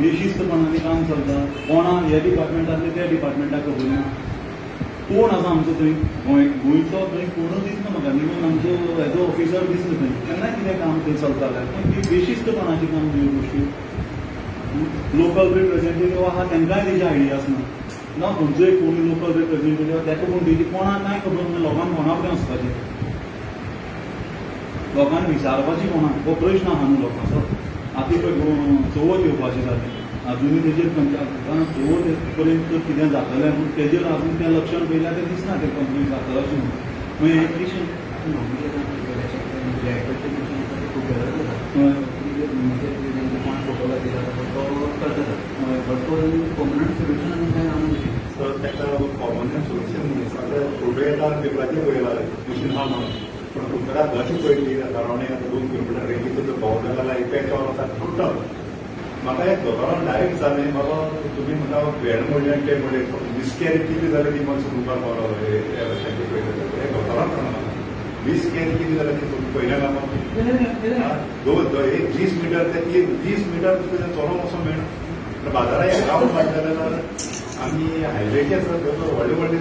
बेशिस्तपणाने काम चलता कोणा ह्या डिपार्टमेंटातले त्या डिपार्टमेंटाक खबर ना कोण आसा आमचो थंय गोंय गोंयचो थंय कोणूच दिसना म्हाका इवन आमचो हेजो ऑफिसर दिसना थंय केन्ना कितें काम थंय चलतालें पूण ती बेशिस्तपणाची काम ह्यो गोश्टी लोकल रिप्रेझेंटेटीव आहा तेंकांय तेजी आयडिया आसना ना खंयचोय कोणी लोकल रिप्रेझेंटेटिव्ह तेका कोण तेजी कोणाक कांय खबर ना लोकांक कोणा कडेन वचपाचें लोकांक विचारपाची कोणाक हो प्रश्न आहा न्हू लोकांचो. आतां पळय चवथ येवपाचें जालें अजुनूय तेजेर कारण चवथ येत पर्यंत कितें जातलें तेजेर अजून तें लक्षण पयल्यार तें दिसना तें कंप्लीट जातलें अशें म्हणून एक किशन कॉमन सोल्युशन पेपराचेर पळयला हा म्हणून. तुमकां बस पळयली रावणे आतां दोन किलोमिटर रेंजीचो जो पावता जाल्यार एक पॅच आसा टोटल म्हाका एक दोतोरान डायरेक्ट विचारलें बाबा तुमी म्हणटा भेण म्हणलें तें म्हणलें मिसकॅरेज कितें जालें ती मातसो तुमकां पावलो रस्त्याचेर पळयता हे दोतोरान सांगना मिसकॅरेज कितें जालें ती तुमकां पयलें ना दोन एक वीस मिटर ते वीस मिटर तुका चोरोंक वचोंक मेळना बाजारात एक रावंड मारता जाल्यार आमी व्हडले व्हडले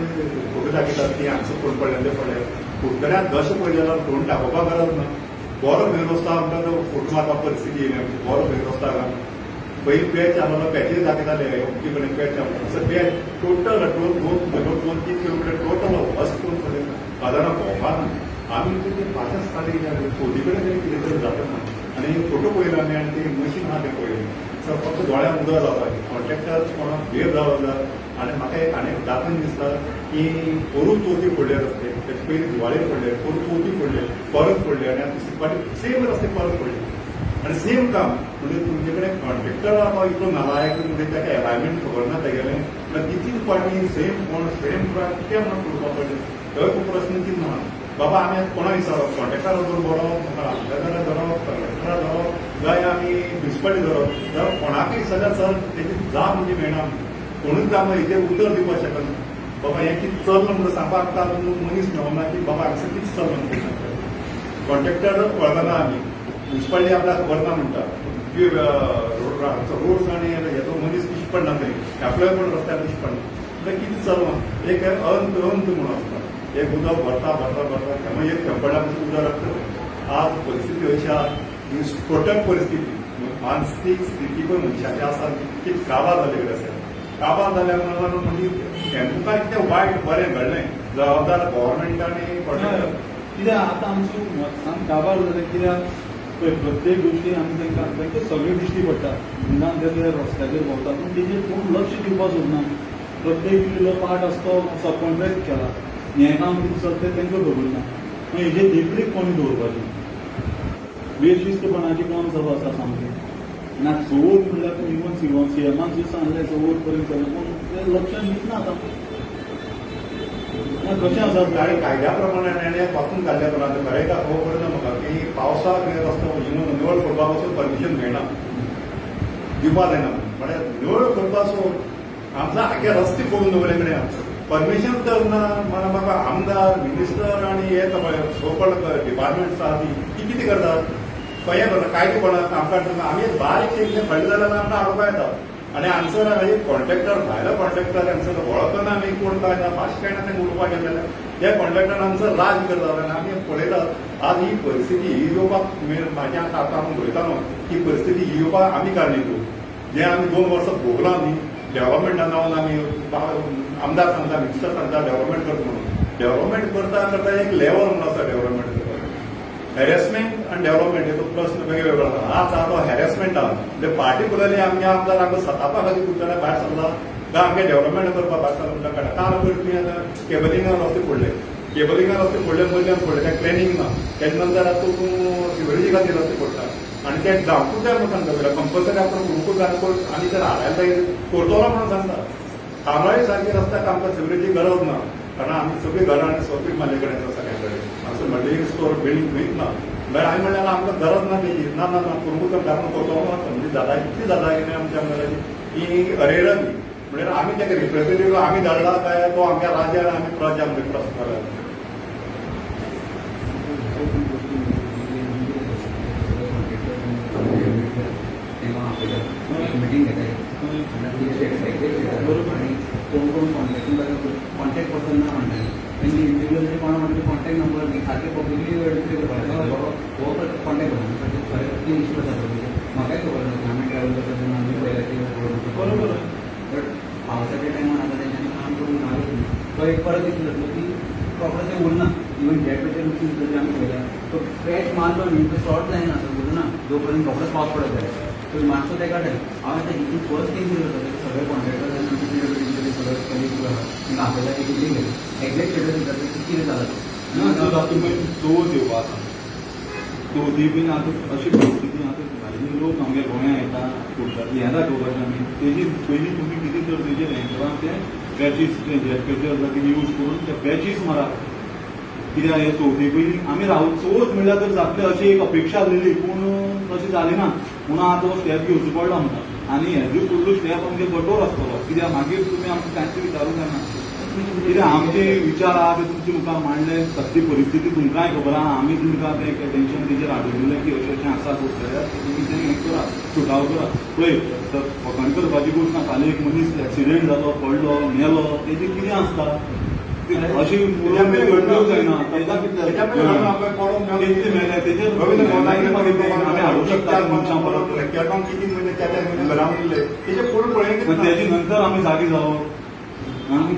फोटो दाखयतात की हांगसर फोन पडले पडले. फुटकऱ्याक दश पयले जाल्यार फोन दाखोवपाक गरज ना बरो फेरवस्ता आमकां तो फोटो मारपाक परिस्थिती येयली आमची बरो फेरवस्ता पयलीं पॅच आहलो पॅचेर दाखयताले अमके कडेन पॅच आहलो असं पॅच टोटल दोन दोन दोन तीन किलोमिटर टोटल वस्ट करून पडले बाजारात भोंवपाक ना आमी ते पांचच फाटी फोटी कडेन तरी कितें तरी जाता ना. आनी फोटो पळयलो आमी आनी ते मशीन आहा तें पळयलें सो फक्त दोळ्या उदक जावपाक कॉन्ट्रॅक्टर कोणाक भेट जावं जाय आनी म्हाका एक आनी दाखोवन दिसता की पोरूं चवथी फोडले रस्ते तेचे पयलीं दिवाळेर फोडले पोरूं चवथी फोडले परत फोडले आनी आतां दुसरे सेम रस्ते परत फोडले आनी सेम काम म्हणजे तुमचे कडेन कॉन्ट्रॅक्टर आहा इतलो नालायक म्हणजे ताका एलायमेंट खबर ना तेगेलें म्हणल्यार कितली पाटी सेम कोण सेम कितें म्हणून करपाक पडलें थंय खूब प्रस्न कितें ना बाबा आमी आतां कोणाक विचारप कॉन्ट्रॅक्टरा बरोबर बरोवप म्हाका आमदारा धरप कलेक्टरा धरप जाय आमी म्युन्सिपालिटी धरप जावं कोणाकय सगळ्यात सर तेची जाप म्हणजे मेळना कोणूच आमकां हेजेर उतर दिवपाक शकना बाबा हें कितें चलना म्हणून सांगपाक आतां मनीस मेळना की बाबा हांगसर कितें चलना म्हणून कॉन्ट्रॅक्टर वळखना आमी म्युन्सिपालिटी आपल्याक खबर ना म्हणटा की रोड्स आनी हेचो मनीस दिश्ट पडना थंय एप्लाय पण रस्त्यार दिश्ट पडना म्हणल्यार कितें चलना एक अंत अंत म्हणून आसता एक उदक भरता भरता भरता. मागीर एक खेपडा उदक लागता आज परिस्थिती अशी आहा. ही परिस्थिती मानसीक स्थिती पण म्हणजे मनशाची आसा की काबार जाले कडेन आसा काबार जाल्या म्हणून म्हणजे तेंका कितें वायट बरें घडलें जबाबदार गव्हर्मेंटांनी कित्याक आतां आमची साम काबार जालें कित्याक पळय प्रत्येक गोश्टी आमी तांकां तांकां सगळें दिश्टी पडटा निदान ते रस्त्याचेर भोंवता पूण तेजेर कोण लक्ष दिवपाक सोदना प्रत्येक इल्लो पार्ट आसा तो सबकॉन्ट्रॅक्ट केला. हें काम कितें चलता तें तांकां खबर ना मागीर हेजेर देखरेख कोणी दवरपाची बेशिस्तपणाची काम चालू आसा सामकी ना चवथ म्हणल्यार तूं इवन सिवन सीएमान सुद्दां सांगलें चवथ पर्यंत चलना पूण तें लक्षांत दिसना आतां. कशें आसा गाडी कायद्या प्रमाणे ताणें वाचून काडल्या प्रमाणे बरें खबर पडना म्हाका की पावसाक रस्तो इवन निवळ करपा पासून परमिशन मेळना दिवपा जायना म्हळ्यार निवळ करपा पासून आमचा आख्या रस्ते पळोवन दवरले कडेन परमिशन तर ना म्हाका आमदार मिनिस्टर आनी हे सोकळ डिपार्टमेंट आसा ती ती कितें करतात? पळय करता कायदे कोणा कामकाज करता आमी बारीक कितें खडले जाल्यार आमकां हाडपा येता आनी हांगसर हाजे कॉन्ट्रॅक्टर भायलो कॉन्ट्रॅक्टर हांगसर वळखना आमी कोण काय ना भाश काय ना तें उलोवपाक गेले जाल्यार त्या कॉन्ट्रॅक्टर आमचं राज करता आनी आमी पळयतात आज ही परिस्थिती ही येवपाक म्हाज्या आतां आतां हांव उलयतालो ही परिस्थिती ही येवपाक आमी कारणीभूत जे आमी दोन वर्सां भोगलां आमी डेव्हलपमेंटान जावन आमी आमदार सांगता मिनिस्टर सांगता डेव्हलपमेंट करता म्हणून. डेव्हलपमेंट करता करता एक लेवल म्हणून आसा डेव्हलपमेंट हॅरेसमेंट आनी डेव्हलपमेंट हेचो प्रश्न वेगवेगळो आसा आज आहा तो हॅरेसमेंट आहा म्हणजे पार्टिकुलरली आमच्या आमदार आमकां सतापा खातीर कुरताले भायर सरला काय आमगे डेव्हलपमेंट करपाक भायर सरला म्हणटा काडा काल करपी आतां केबलिंगा रस्ते फोडले? केबलिंगा रस्ते फोडले मदल्यान फोडले. त्या ट्रेनिंग ना. तेजे नंतर आतां तूं सिवरेजी खातीर रस्ते फोडटा आनी ते जावंकूच जाय म्हणून सांगता कंपल्सरी आपण ग्रुपूच जाय आनी जर हाडायला जाय करतलो म्हणून सांगता कांबळी सारखे रस्त्याक आमकां सिवरेजी गरज ना कारण आम्ही सगळी घरांनी सोपी माझ्याकडे सगळ्यांकडे असं म्हणले स्टोर बिल्डिंग वीक ना. म्हणजे हांवें म्हणलें आमकां गरज ना ना ना ना पुर्बू तर कारण करतो म्हणजे जाता इतकी जाता की आमच्या म्हणलेली की अरेरान म्हणजे आम्ही तेका रिप्रेझेंटेटिव्ह आम्ही धाडला काय तो आमच्या राज्यान आमी प्रजा म्हणजे प्रश्न करायला मिटिंग घेता बरोबर कोण कोण कॉन्टॅक्ट कॉन्टॅक्ट पर्सन ना म्हणटाय तेंची इंडिव्हिज्युअली कोणा म्हणटा कॉन्टॅक्ट नंबर दी सारखे पब्लिकली बाबा हो कॉन्टॅक्ट करता खरें तीन इश्यू आसा म्हाकाय खबर ना आमी ट्रॅव्हल करता तेन्ना आमी पयल्याची बरोबर. बट पावसाच्या टायमार आता तेंच्यांनी काम करून नागत तो एक परत दिसलो जातलो की प्रॉपर ते उरना इवन डेपेचर मशीन जर आमी पळयला तो पॅच मारलो न्ही तो शॉर्ट जायना तो उरना जोपर्यंत रोखडोच पावस पडत जाय तो मातसो तेका हांव आतां फ़र्स्ट थिंग कितें करता ते सगळे कॉन्ट्रॅक्टर सगळे कलीग तांकां आपल्याला एक मिटींग घेता एक्झॅक्ट स्टेटस दिता की कितें जालां ना तो जर आतां. अशी परिस्थिती आतां भायले लोक आमगे गोंया येता फुडटातली येता दाखोवपाचें आमी तेजी पयलीं तुमी कितें तर तेजेर हें करा ते बॅचीस ते जेपेचर आसा कितें यूज करून ते बॅचीस मारा. कित्याक हे चवथी पयलीं आमी राव चवथ म्हणल्यार तर जातलें अशी एक अपेक्षा आसलेली पूण तशें जालें ना म्हणून आतां तो स्टेप घेवचो पडलो आमकां आनी हेजो फुडलो स्टेप आमगे कठोर आसतलो कित्याक मागीर तुमी आमकां कांयच विचारूंक जायना कित्याक आमचे विचार आहा ते तुमचे मुखार मांडले सत्य परिस्थिती तुमकांय खबर आहा आमी तुमकां तें टेन्शन तेजेर हाडिल्लें की अशें अशें आसा जाल्यार तुमी तें हें करा सुटाव करा. पळय तर फकाण करपाची गोश्ट ना फाल्यां एक मनीस एक्सिडेंट जालो पडलो मेलो तेजें कितें आसता अशी मेले तेजेर रवींद्र भवनाचेर मागीर ते आमी हाडूं शकता मनशां परत केटोन किती म्हणजे नंतर आमी जागी जावप आमी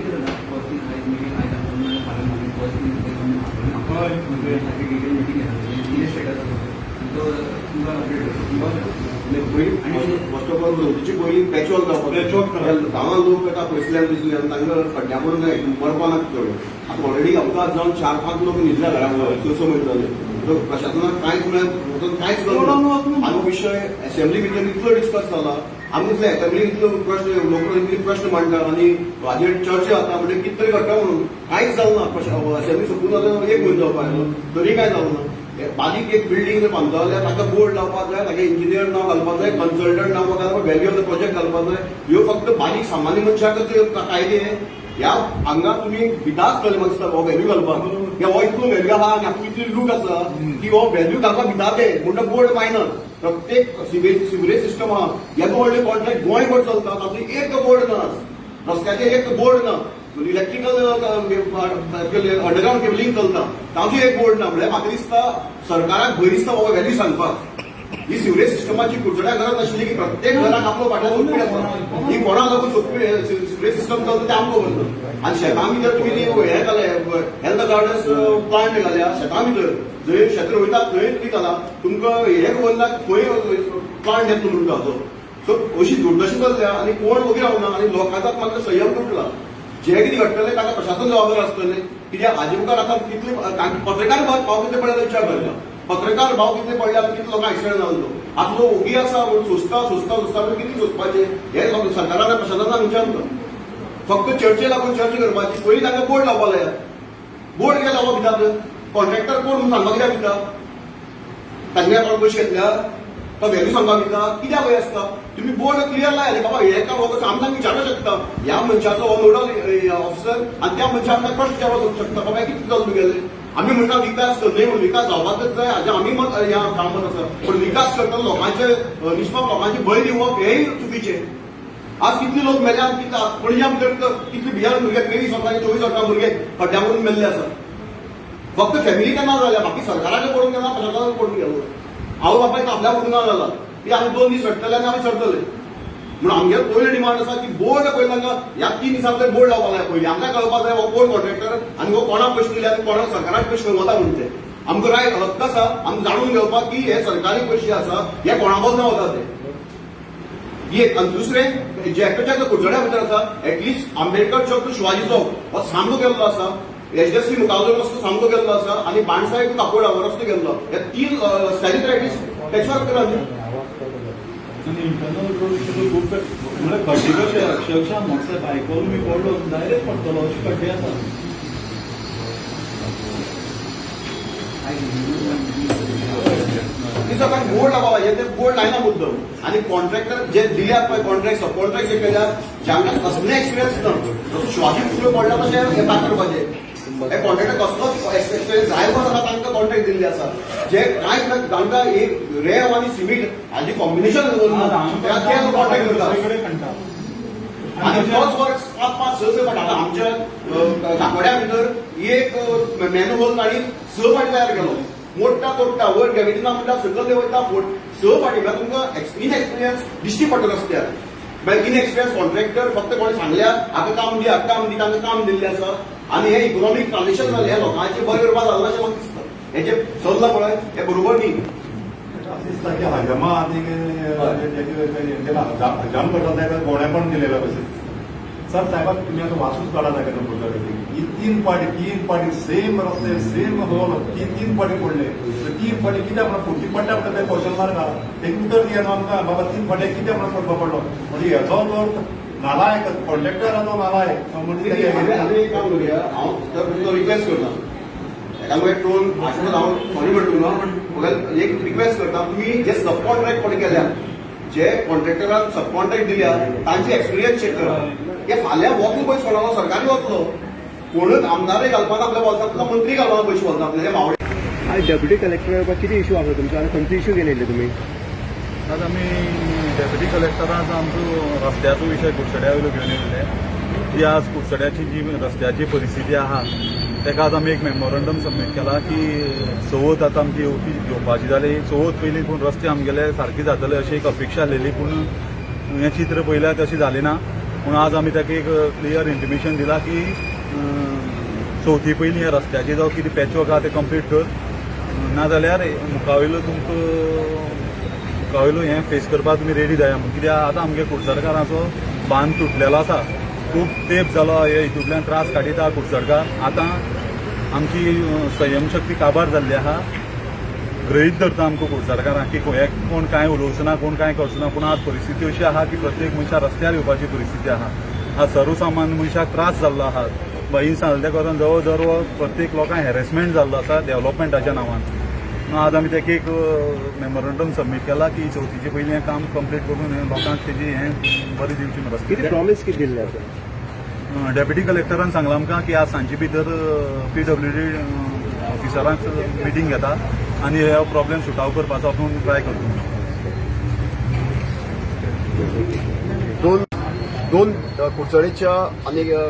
करून फर्स्ट ऑफ ऑल चवथीची पयलीं पॅचवर्क जावपाक गांवांत लोक येता पयसल्यान दिसल्यान तांकां खड्ड्या पडून जाय मरपा नाका चड आतां ऑलरेडी अपघात जावन चार पांच लोक न्हिदल्या घरान स स म्हयने जाले प्रशासनाक कांयच म्हळ्यार वचून कांयच कोणाक वचून कळना आनी हो विशय असेंब्ली भितर इतलो डिस्कस जाला आमी दिसलें असेंब्ली इतलो प्रश्न लोक इतले प्रश्न मांडटा आनी हाजेर चर्चा जाता म्हणजे कितें तरी घडटा म्हणून कांयच जालें ना असेंब्ली सोंपून जाल्यार एक म्हयनो जावपा आयलो तरी कांय जालें ना हे बारीक एक बिल्डींग जर बांदता जाल्यार ताका बोर्ड लावपाक जाय ताका इंजिनियर नांव घालपाक जाय कन्सल्टंट नांव घालपाक जाय व्हॅल्यू ऑफ द प्रोजेक्ट घालपाक जाय. ह्यो फक्त बारीक सामान्य मनशाकच कायदे ह्या हांगा तुमी विदास आसतले म्हाका दिसता हो व्हॅल्यू घालपाक. हे हो इतलो व्हॅल्यू आहा आनी आमकां इतली लूक आसा की हो व्हॅल्यू घालपाक भिता ते म्हणटा बोर्ड मायनर प्रत्येक सिवेज सिवरेज सिस्टम आहा. येदो व्हडलें कॉन्ट्रॅक्ट गोंयभर चलता तातूंत एक बोर्ड ना. रस्त्याचेर एक बोर्ड ना. इलेक्ट्रिकल अंडरग्राउंड केबलिंग चलता. ताजो एक बोर्ड ना म्हळ्यार म्हाका दिसता सरकाराक भंय दिसता बाबा व्हॅल्यू सांगपाक. ही सिवरेज सिस्टमाची कुडचड्या गरज नाशिल्ली की प्रत्येक घराक आपलो फाटल्यान सोपी आसा ही कोणा लागून सोपी सिवरेज सिस्टम चलता ते आमकां बंद आनी शेतां भितर तुमी हे घाले हेल्थ गार्डन्स प्लांट घाल्या शेतां भितर जंय शेत रोयता थंय कितें जाला तुमकां हे खबर ना खंय प्लांट येतलो म्हणटा सो अशी दुर्दशा जाल्या आनी कोण वगैरे रावना आनी लोकांचो मात्र संयम तुटला. जे कितें घडटलें ताका प्रशासन जबाबदार आसतलें कित्याक हाजे मुखार आतां कितले पत्रकार भाव भाव कितले पडले विचार करता. पत्रकार भाव कितले पडले आतां कितले लोकांक एक्सिडेंट जालो आतां तो ओगी आसा म्हणून सोंसता सोंसता सोंसता म्हणून कितले सोंसपाचें हे लोक सरकारान प्रशासनाक विचारता. फक्त चर्चे लागून चर्चा करपाची? पयलीं तांकां बोर्ड लावपा लाया बोर्ड कित्याक लावपा भितात कॉन्ट्रॅक्टर कोण? म्हणून सांगपा कित्याक भिता तांच्या पयशे घेतल्या तो व्हॅल्यू सांगा भिता कित्याक भंय आसता तुम्ही बोर्ड क्लियर लायले बाबा हे काम हो आमकां विचारूंक शकता. ह्या मनशाचो हो नोडल ऑफिसर आनी त्या मनशाक आमकां प्रश्न विचारपाक करूंक शकता. बाबा कितें जालें तुगेलें आमी म्हणटा विकास कर. म्हणून विकास जावपाकच जाय हाजे आमी मत ह्या कामात आसा पण विकास करतना लोकांचे अ, निष्पाप लोकांची भंय दिवप हेंय चुकीचें. आज कितले लोक मेले आनी कितें पणज्या भितर कितले बिहार भुरगे तेवीस वर्सांचे चोवीस वर्सां भुरगे खड्ड्या मरून मेल्ले आसा फक्त फॅमिली केन्ना जाल्या बाकी सरकाराचे पडून गेला प्रशासनाचे पडून गेलो आवय बापायक आपल्या कुटुंबात जाला की आमी दोन दीस सडटले आनी आमी सरतले म्हणून आमगे पयलें डिमांड आसा की बोर्ड पयलीं तांकां ह्या तीन दिसांतले बोर्ड लावपाक जाय पयलीं आमकां कळपाक जाय हो कोण कॉन्ट्रॅक्टर आनी हो कोणाक पयशे दिले आनी कोणाक सरकाराक पयशे वता म्हणून ते आमकां राय हक्क आसा आमी जाणून घेवपाक की हे सरकारी पयशे आसा हे कोणा ना वता ते एक. आणि दुसरे जे एकट्याच्या कुडचड्या भितर आसा एटलिस्ट आंबेडकर चौक शिवाजी चौक. हो सामनो गेल्लो आसा एचडीएफसी मुखावलो रस्तो सामको गेल्लो आसा आनी बाणसाय टू काकोडा हो रस्तो गेल्लो हे तीन एटलिस्ट त्याच्यावर करा न्ही आणि इंटरनल रोड सगळं खूप म्हणजे खड्डे कशे अक्षरशः मोटरसायकल बायकोर मी पडलो डायरेक्ट पडटलो अशी खड्डे आसा ती सगळ्यांक बोर्ड लावपा पाहिजे ते बोर्ड लायना मुद्दम. आणि कॉन्ट्रॅक्टर जे दिल्यात पळय कॉन्ट्रॅक्ट कॉन्ट्रॅक्ट जे केल्यात. ज्यांना कसले एक्सपिरियन्स ना जसं शिवाजी पुतळो पडला तशें हे करपाचें हे कॉन्ट्रॅक्टर कसलोच एक्सपिरियन्स जाय पण आतां तांकां कॉन्ट्रॅक्ट दिल्ले आसा जे कांयच तांकां एक रेव आनी सिमीट हाजी कॉम्बिनेशन ते कॉन्ट्रॅक्ट करता आणि तोच वर्क पाच पाच स स फाटी आतां आमच्या काकोड्या भितर एक मॅन्युअल आनी स फाटी तयार केलो. मोडटा तोडटा वयर ग्रॅविटी ना म्हणटा सकल देंवयता फोट स फाटी म्हळ्यार तुमकां इन एक्सपिरियन्स दिश्टी पडटा रस्त्यार मागीर इन एक्सपिरियन्स कॉन्ट्रॅक्टर फक्त कोणी सांगल्या हाका काम दी हाका काम दी तांकां काम दिल्लें आसा आणि हे इकॉनॉमिक ट्रान्झॅक्शन जालें हे लोकांचे बरें करपा जालें अशें म्हाका दिसता हेचे चल्ला पळय हे बरोबर न्ही. दिसता की हजमा आनी तेला हजाम करता तेका गोण्या दिलेलं कशें सर साहेबात तुम्ही आता वाचूच काढा जाय का पुस्तकाची ही तीन पाटी तीन पाटी सेम रस्ते सेम हॉल तीन तीन पाटी पडले तीन फाटी किती म्हणून फुटी पडटा म्हणटा ते क्वेश्चन मार्क आहा तेका उतर दिया न्हू आमकां. बाबा तीन फाटी किती म्हणून पडपा पडलो? म्हणजे हेचो जो नालायक कॉन्ट्रॅक्टर आहा तो नालायक. हांव तुमकां रिक्वेस्ट करता. एका मागीर टोन आशिल्लो हांव सॉरी म्हणटा तुमकां म्हाका एक रिक्वेस्ट करता. तुमी जे सब कॉन्ट्रॅक्ट कोणी केल्या जे कॉन्ट्रॅक्टराक सब कॉन्ट्रॅक्ट दिल्या तांची एक्सपिरियन्स चेक करा. हे फाल्यां वतलो पयस कोणालो? सरकारी वतलो कोणूच आमदारय घालपाना आपल्या बोल्सांतलो मंत्री घालपाना पयशे वता आपले मावडे आणि डेप्युटी कलेक्टर किती इश्यू आसा तुमचे? आनी खंयचे इश्यू गेलेले तुमी आज आमी डेप्युटी कलेक्टरान आमचो रस्त्याचो विशय कुडचड्या वयलो घेवन येयल्ले जी आज कुडचड्याची जी रस्त्याची परिस्थिती आहा तेका आज आमी एक मेमोरंडम सबमीट केला की चवथ आतां आमची येवपी घेवपाची जाली चवथ पयलीं पूण रस्ते आमगेले सारके जातले अशी एक अपेक्षा आसलेली पूण हें चित्र पयल्यार तशें जालें ना पूण आज आमी ताका एक क्लियर इंटिमेशन दिलां की चवथी पयलीं ह्या रस्त्याचे जावं कितें पॅचवर्क आहा तें कंप्लीट कर. नाजाल्यार मुखावयलो तुमकां मुखावयलो हें फेस करपाक तुमी रेडी जाया. म्हणून कित्याक आतां आमगे कुडचडकाराचो बांद तुटलेलो आसा. खूब तेंप जालो हे हितूंतल्यान त्रास काडिता कुडचडकार आतां आमची संयम संयमशक्ती काबार जाल्ली आहा. गृहीत धरता आमकां कुडचडकारांक की हे कोण कांय उलोवचो ना कोण कांय करचो ना पूण आज परिस्थिती अशी आहा की प्रत्येक मनशाक रस्त्यार येवपाची परिस्थिती आहा. आज सर्वसामान्य मनशाक त्रास जाल्लो आहा. हिंसा सांगले करून जवळ जवळ प्रत्येक लोकांक हॅरेसमेंट जाल्लो आसा डेव्हलपमेंटाच्या नांवान. आज आमी ताका एक मेमोरंडम सबमीट केला की चवथीचे पयलीं हें काम कंप्लीट करून लोकांक तेजी हें बरें दिवचें म्हणून किती प्रॉमिस किती दिल्ले आसा डेप्युटी कलेक्टरान सांगलां आमकां की आज सांजे भितर पी डब्ल्यू डी ऑफिसरांक मिटींग घेता आनी हे प्रॉब्लेम सुट आउट करपाचो आपूण ट्राय करता दोन दोन कुडचडेच्या आणि अ,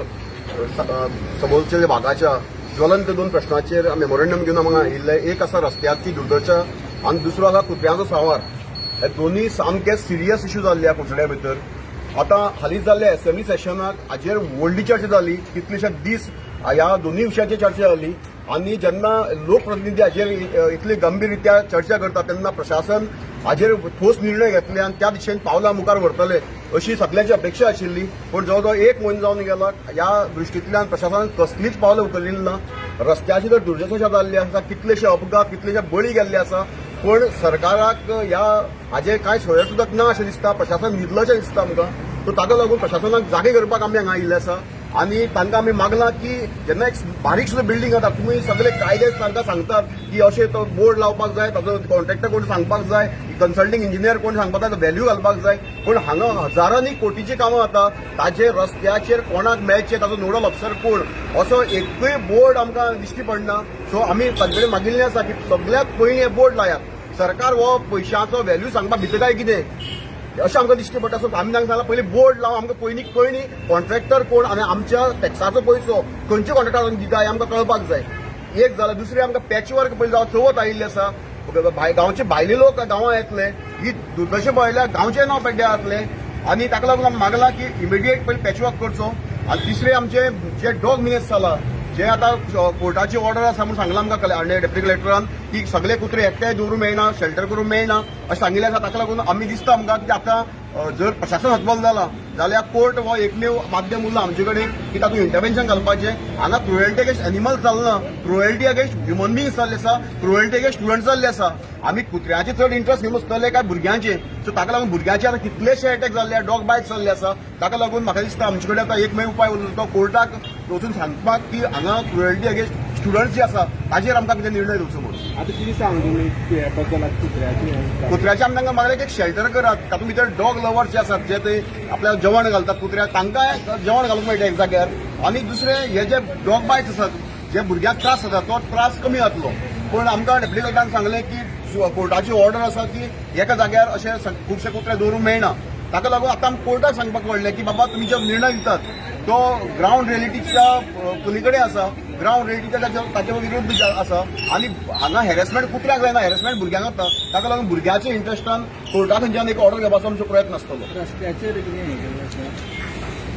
स- अ, समोरच्या भागाच्या ज्वलंत दोन प्रश्नाचेर मेमोरंडम घेवन हांगा आयिल्लें एक आसा रस्त्याची दुर्दशा आनी दुसरो आसा कुत्र्यांचो सांवार. हे दोन्ही सामके सिरियस इश्यू जाल्ले ह्या भितर. आतां हालींच जाल्ल्या एसएमई सेशनाक हाजेर व्हडली चर्चा जाली कितलेशेच दीस ह्या दोन्ही विशयाचेर चर्चा जाली आनी जेन्ना लोकप्रतिनिधी हाजेर इतली गंभीररित्या चर्चा करता तेन्ना प्रशासन हाजेर ठोस निर्णय घेतले आनी त्या दिशेन पावलां मुखार व्हरतले अशी सगळ्यांची अपेक्षा आशिल्ली पूण जवळ जवळ एक म्हयनो जावन गेला. ह्या दृश्टींतल्यान प्रशासनान कसलीच पावलां उखलिल्ली ना रस्त्याची जर दुर्दशा जाल्ली आसा कितलेशे अपघात कितलेशे बळी गेल्ले आसा पूण सरकाराक ह्या हाजेर कांय सोय सुद्दां ना अशें दिसता प्रशासन न्हिदलाशें दिसता आमकां सो ताका लागून प्रशासनाक जागे करपाक आमी हांगा आयिल्ले आसा आनी तांकां आमी मागलां की जेन्ना एक बारीक सुद्दां बिल्डींग जाता तुमी सगळे कायदे तांकां सांगतात की अशें तो बोर्ड लावपाक जाय ताजो कॉन्ट्रॅक्टर कोण सांगपाक जाय कन्सल्टिंग इंजिनियर कोण सांगपाक जाय व्हॅल्यू घालपाक जाय. पूण हांगा हजारांनी कोटीची कामां जाता ताचे रस्त्याचेर कोणाक मेळचे ताचो नोडल ऑफिसर कोण? असो एकूय बोर्ड आमकां दिश्टी पडना. सो आमी तांचे कडेन मागिल्लें आसा की सगळ्यात पयलीं हे बोर्ड लायात. सरकार हो पयशांचो व्हॅल्यू सांगपाक भितर काय कितें? अशें आमकां दिश्टी पडटा सो आमी तांकां सांगला पयलीं बोर्ड लाव आमकां पयलीं पयलीं कॉन्ट्रॅक्टर कोण आनी आमच्या टॅक्साचो पयसो खंयच्या कॉन्ट्रॅक्टरांक दिता हें आमकां कळपाक जाय. एक जालां दुसरें आमकां पॅच वर्क पयलीं जावं चवथ आयिल्ली आसा भाय- गांवचे भायले लोक गांवां येतले. ही दुर्दशा पळयल्यार गांवचें नांव पेड्ड्यार जातलें आनी ताका लागून आमी मागला की इमिडिएट पयलीं पॅच वर्क करचो. आनी तिसरें आमचें जे डॉग मिनेस जाला जे आतां कोर्टाची ऑर्डर आसा म्हूण सांगला आमकां आनी डेप्युटी कलेक्टरान की सगळे कुत्रे एकठांय दवरूंक मेळना शेल्टर करूंक मेळना अशें सांगिल्लें आसा ताका लागून आमी दिसता आमकां की आतां जर प्रशासन हतबल जाला जाल्यार कोर्ट हो एकमेव माध्यम उरला आमचे कडेन की तातूंत इंटरव्हेन्शन घालपाचें हांगा क्रुएल्टी अगेन्स्ट एनिमल्स जालना क्रुएल्टी अगेन्स्ट ह्युमन बिंग्स जाल्ले आसा क्रुएल्टी अगेन्स्ट स्टुडंट्स जाल्ले आसा आमी कुत्र्याचे चड इंट्रस्ट घेवन बसतले काय भुरग्यांचे. सो ताका लागून भुरग्यांचे आतां कितलेशे अटॅक जाल्ले डॉग बायट्स जाल्ले आसा ताका लागून म्हाका दिसता आमचे कडेन आतां एकमेव उपाय उरलो तो कोर्टाक वचून सांगपाक की हांगा क्रुएल्टी अगेन्स्ट स्टुडंट्स जे आसा ताचेर आमकां कितें निर्णय घेवचो म्हणून आता किती सांगबद्दल कुत्र्याची आमी तांकां मागले की एक शेल्टर करात तातूंत भितर डॉग लवर्स जे आसात जे ते आपल्याला जेवण घालतात कुत्र्याक तांकां जेवण घालूंक मेळटा एक जाग्यार आनी दुसरे हे जे डॉग बायट्स आसात जे भुरग्यांक त्रास जाता तो त्रास कमी जातलो पूण आमकां डेप्युटी कलेक्टरान सांगलें की कोर्टाची ऑर्डर आसा की एका जाग्यार अशे खुबशे कुत्रे दवरूंक मेळना ताका लागून आतां कोर्टाक सांगपाक पडलें की बाबा तुमी जो निर्णय दितात तो ग्रावंड रिएलिटीच्या पलीकडे आसा ग्रावंड ताच्या ताचे विरुद्ध जे आसा आनी हांगा हॅरेसमेंट कुत्र्याक जायना हॅरेसमेंट भुरग्यांक जाता ताका लागून भुरग्याच्या इंट्रस्टान कोर्टा खंयच्यान एक ऑर्डर घेवपाचो आमचो प्रयत्न आसतलो रस्त्याचेर हें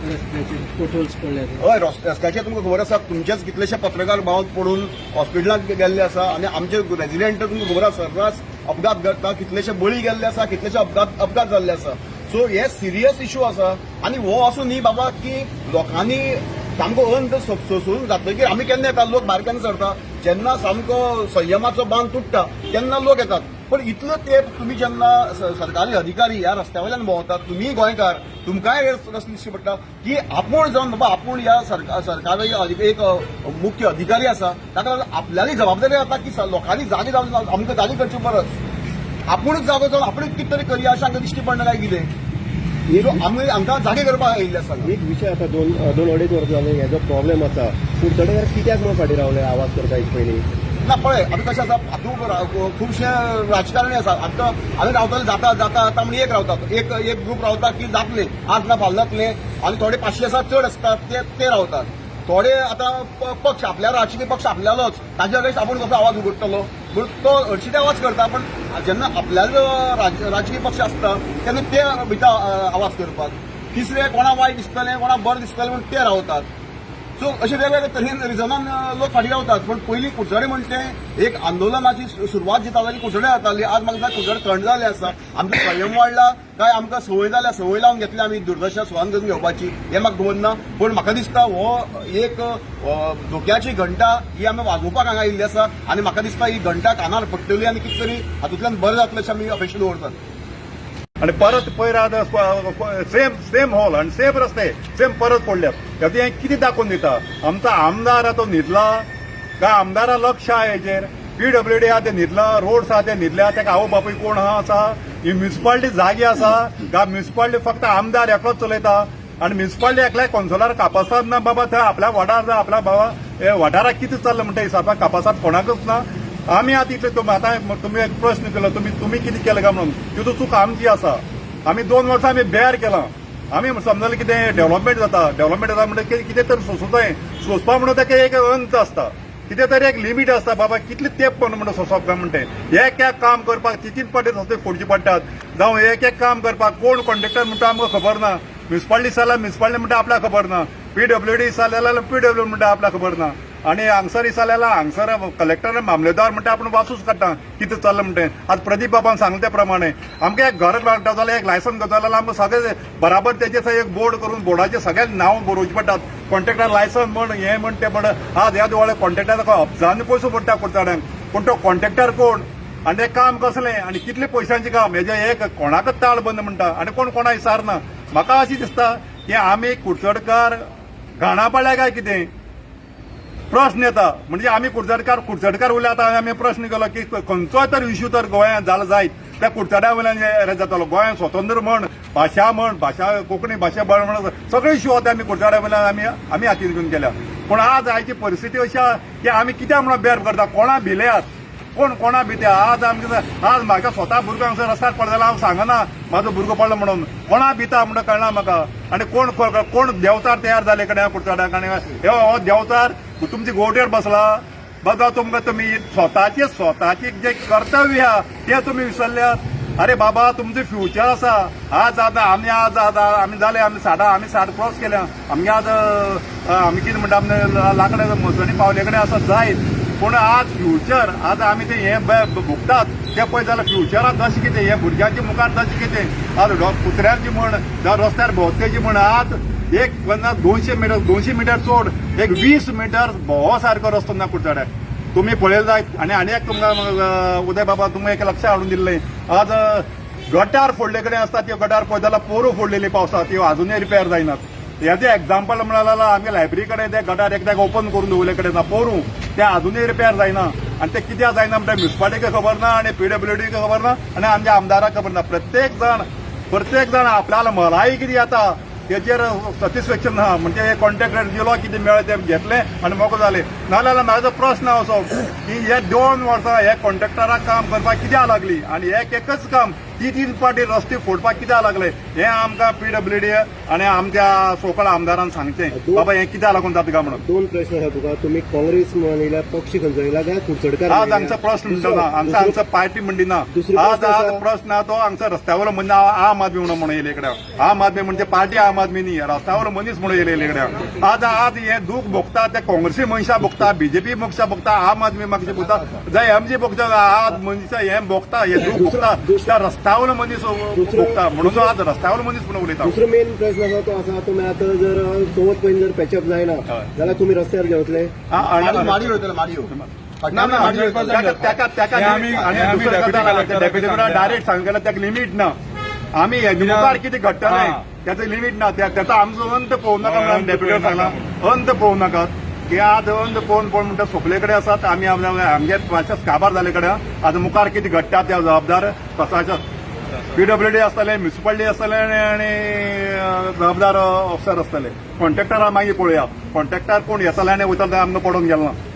हय रस्त- रस्त्याचेर तुमकां खबर आसा तुमचेच कितलेशे पत्रकार भाव पडून हॉस्पिटलांत गेल्ले आसा आनी आमचे रेजिडेंट तुमकां खबर आसा सर्रास अपघात घडटा कितलेशे बळी गेल्ले आसा कितलेशे अपघात अपघात जाल्ले आसा. सो हे सिरियस इशू आसा. आनी हो असो न्ही बाबा की लोकांनी सामको अंत सो- सोसून जातकीर आमी केन्ना येता लोक बारक्यान केन्ना सरता जेन्ना सामको संयमाचो बांध तुटता तेन्ना लोक येतात. पण इतलो तेंप तुमी जेन्ना सरकारी अधिकारी ह्या रस्त्या वयल्यान भोंवतात तुम्ही गोंयकार तुमकांय रस्ते दिश्टी पडटा की आपूण जावन बाबा आपूण ह्या सरकार सरकारी एक मुख्य अधिकारी आसा ताका लागून आपल्याली जबाबदारी जाता की लोकांनी जागे जावन आमकां जागे करची परस. आपूणच जागो जावन आपुणूच कितें तरी करया अशें आमकां दिश्टी पडना काय कितें? सो आमी आमकां जागे करपाक येयल्ले आसा एक विशय आता दोन दोन अडेच वर्सां जाले हेजो प्रॉब्लेम आसा कुडचडेकार कित्याक म्हणून फाटीं रावले आवाज करता एक पयलीं ना पळय आतां कशें आसा हातूंत खुबशे राजकारणी आसा आतां आमी रावतले जाता जाता आतां म्हण एक रावतात एक एक ग्रूप रावता की जातले आज ना फाल जातले आनी थोडे पांचशे आसा चड आसतात ते ते रावतात थोडे आतां पक्ष आपल्या राजकीय पक्ष आपल्यालोच. ताजे अगेन्स्ट आपूण कसो आवाज उगडटलो पूण तो हरशी आवाज करता पण जेन्ना आपल्यालो राज- राजकीय पक्ष आसता तेन्ना ते भिता आवाज करपाक तिसरे कोणा वायट दिसतलें कोणा बरें दिसतले म्हणून ते रावतात सो अशे वेगवेगळे तरेन रिजनान लोक फाटी रावतात पण पयलीं कुडचडे म्हणटे एक आंदोलनाची सुरवात जी जाताली कुडचडे जाताली आज म्हाका दिसता कुडचडे थंड जाले आसा आमचो संयम वाडला काय आमकां संवय जाल्या संवय लावन घेतली आमी दुर्दशा सहन करून घेवपाची. हें म्हाका खबर पूण म्हाका दिसता हो एक धोक्याची घंटा ही आमी वाजोवपाक हांगा येयल्ली आसा आनी म्हाका दिसता ही घंटा कानार पडटली आनी कितें तरी हातूंतल्यान बरें जातलें अशें आमी अपेक्षा दवरतात. आणि परत पयर आतां सेम सेम हॉल आणि सेम रस्ते सेम परत पडल्यात ह्याचें हें कितें दाखोवन दिता? आमचो आमदार आतां तो न्हिदला काय आमदारा लक्ष आहा हेजेर पीडब्ल्यू डी आहा ते न्हिदला रोड्स आहा ते न्हिदल्या तेका आवय बापूय कोण आहा आसा ही म्युन्सिपाल्टी जागी आसा काय म्युन्सिपाल्टी फक्त आमदार एकलोच चलयता? आणि म्युन्सिपाल्टी एकल्याय कॉन्सोलार कापासात ना बाबा थंय आपल्या वाठार आपल्या बाबा हे वाठाराक कितें चल्लां म्हणटा हिसाबाक कापासात कोणाकच ना. आमी आतां इतले तुम आतां तुमी एक प्रश्न केलो तुमी तुमी कितें केलें काय म्हणून? तितून चूक आमची आसा आमी दोन वर्सां आमी बेर केलां. आमी समजलें कितें डेव्हलपमेंट जाता. डेव्हलपमेंट जाता म्हणटा कितें तरी सोंसूं जाय सोंसपा म्हणून ताका एक अंत आसता कितें तरी एक लिमीट आसता बाबा कितले तेंप पण म्हणून सोंसप काय म्हणटे एक एक काम करपाक तीन तीन पाटी रस्ते फोडचे पडटात जावं एक एक काम करपाक कोण कॉन्ट्रॅक्टर म्हणटा आमकां खबर ना? म्युन्सिपाल्टी जाल्यार म्युन्सिपाल्टी म्हणटा आपल्याक खबर ना? पीडब्ल्यूडी जाल्यार पीडब्ल्यू म्हणटा आपल्याक खबर ना? आणि हांगसर दिसा जाल्यार हांगसर कलेक्टर मामलेदार म्हणटा आपण वासूच काडटा कितें चल्लां म्हणटा आज प्रदीप बाबान सांगले त्या प्रमाणे आमकां एक घर काडटा जाल्यार एक लायसन घेता जाल्यार आमकां सगळे बराबर तेजे थंय एक बोर्ड करून बोर्डाचे सगळे नांव बरोवचे पडटात कॉन्ट्रॅक्टर लायसन म्हण हें म्हण तें म्हण. आज ह्या दोळे कॉन्ट्रॅक्टराक अब्जांनी पयसो पडटा कुडचड्यांक पूण तो कॉन्ट्रॅक्टर कोण? आनी तें काम कसलें? आनी कितले पयशांचें काम? हेजे एक कोणाकच ताळ बंद म्हणटा आनी कोण कोणा विचारना म्हाका अशें दिसता की आमी कुडचडकार घाणा पडल्या काय कितें? प्रश्न येता. म्हणजे आमी कुडचडकार कुडचडकार उरल्या आतां आमी प्रश्न केलो की खंयचोय तर इश्यू तर गोंयांत जालो जायत त्या कुडचड्या वयल्यान हें जातालो. गोंयांत स्वतंत्र म्हण भाशा म्हण भाशा कोंकणी भाशा बळ म्हण सगळे इश्यू होते आमी कुडचड्या वयल्यान आमी आमी हातीन घेवन केल्या. पूण आज आयची परिस्थिती अशी आहा की आमी कित्याक म्हणून बेर करता? कोणा भिल्यात? कोण कोणा भित्या आज आमचे आज म्हाका स्वता भुरगो हांगसर रस्त्यार पडलो जाल्यार हांव सांगना म्हाजो भुरगो पडलो म्हणून. कोणा भिता म्हणून कळना म्हाका आनी कोण कोण देंवचार तयार जाले कडेन कुडचड्याक आनी हो हो देंवचार तुमची गोवटेर बसला. बघा तुमकां तुमी स्वताचे स्वताचे जे कर्तव्य आहा ते तुमी विसरल्यात अरे बाबा तुमचें फ्युचर आसा आज आतां आमी आज आतां आमी जाले आमी साडा आमी साठ क्रॉस केल्या. आमगे आज अ, आमी कितें म्हणटा आमी लांकड्या मसणी पावले कडेन आसा जायत पूण आज फ्युचर आज आमी ते हे भोगतात. ते पळय जाल्यार फ्युचराक तशें कितें हे भुरग्यांच्या मुखार तशें कितें आज कुत्र्यांची म्हण जावं रस्त्यार भोंवतेची म्हण आज एक पन्नास दोनशे मिटर दोनशे मिटर चड एक वीस मिटर भोंवो सारको रस्तो ना कुडचड्याक तुम्ही पळयले जायत आनी आनी एक तुमकां उदय बाबा तुमकां एक लक्ष हाडून दिल्लें आज गटार फोडले कडेन आसता त्यो गटार पळय जाल्यार पोरू फोडलेली पावसात त्यो आजुनूय रिपेर जायनात याचे एक्झाम्पल म्हणाला आमगे लायब्ररी कडेन ते गटार एकदां ओपन करून दवरले कडेन ना पोरू ते अजुनूय रिपेर जायना आनी ते कित्याक जायना म्हणटा म्युन्सिपाल्टीक खबर ना आनी पीडब्ल्यूडीक खबर ना आनी आमच्या आमदाराक खबर ना. प्रत्येक जण प्रत्येक जण आपल्याला मलाय कितें येता तेचेर सॅटिस्फॅक्शन ना म्हणजे हे कॉन्ट्रॅक्टर दिलो कितें मेळ्ळें तें घेतलें आनी मोको जालें नाजाल्यार म्हाजो प्रश्न असो की हे दोन वर्सां हे कॉन्ट्रॅक्टराक काम करपाक कित्याक लागली? आनी एक एकच काम ती तीन पाटी रस्ते फोडपाक कित्याक लागले? हें आमकां पीडब्ल्यू डी आनी आमच्या सोकळ आमदारान सांगचें. बाबा हें कित्याक लागून जाता काय म्हणून? दोन प्रश्न आसा तुका. तुम्ही काँग्रेस म्हणिल्या पक्ष खंयचो येयला काय कुडचडकार आज? हांगचा प्रश्न म्हणटा ना हांगचा हांगचा पार्टी म्हणली ना. आज आज प्रश्न तो हांगचा रस्त्यावर म्हणजे आम आदमी म्हणून म्हणून येयले कडेन आम आदमी म्हणजे पार्टी आम आदमी न्ही रस्त्यावर मनीस म्हणून येयले कडेन आज आज हे दूख भोगता ते काँग्रेसी मनशां भोगता बीजेपी मनशां भोगता आम आदमी मनशां भोगता. जाय एमजी भोगता आज मनशां हे भोगता हे दूख भोगता. त्या रस्त्यावर मनीस भोगता म्हणून आज रस्त्यावर मनीस म्हणून उलयता दुसरो मेन प्रश्न आसा तो आसा तुम्ही आता जर चवथ पयलीं जर पॅचअप जायना. जाल्यार तुम्ही रस्त्यार त्या डेप्युटी डायरेक्ट सांगलें ताका लिमीट ना आमी हे मुखार कितें घडटलें त्याचं लिमीट ना. त्या- त्याचा आमचो अंत पळोवं नाका म्हणून डेप्युटी सांगला अंत पळोवं नाकात की आज अंत पळोवन पळोवन म्हणटा सोपले कडेन आसात आमी आमगे काबार जाले कडेन आज मुखार कितें घडटा त्या जबाबदार प्रशासन पीडब्ल्यूडी आसतले म्युन्सिपालिटी आसतले आनी आनी, जबाबदार ऑफिसर आसतले कॉन्ट्रॅक्टराक मागीर पळोवया कॉन्ट्रॅक्टर कोण येतले आनी वयतले आमकां पडून गेलो. ना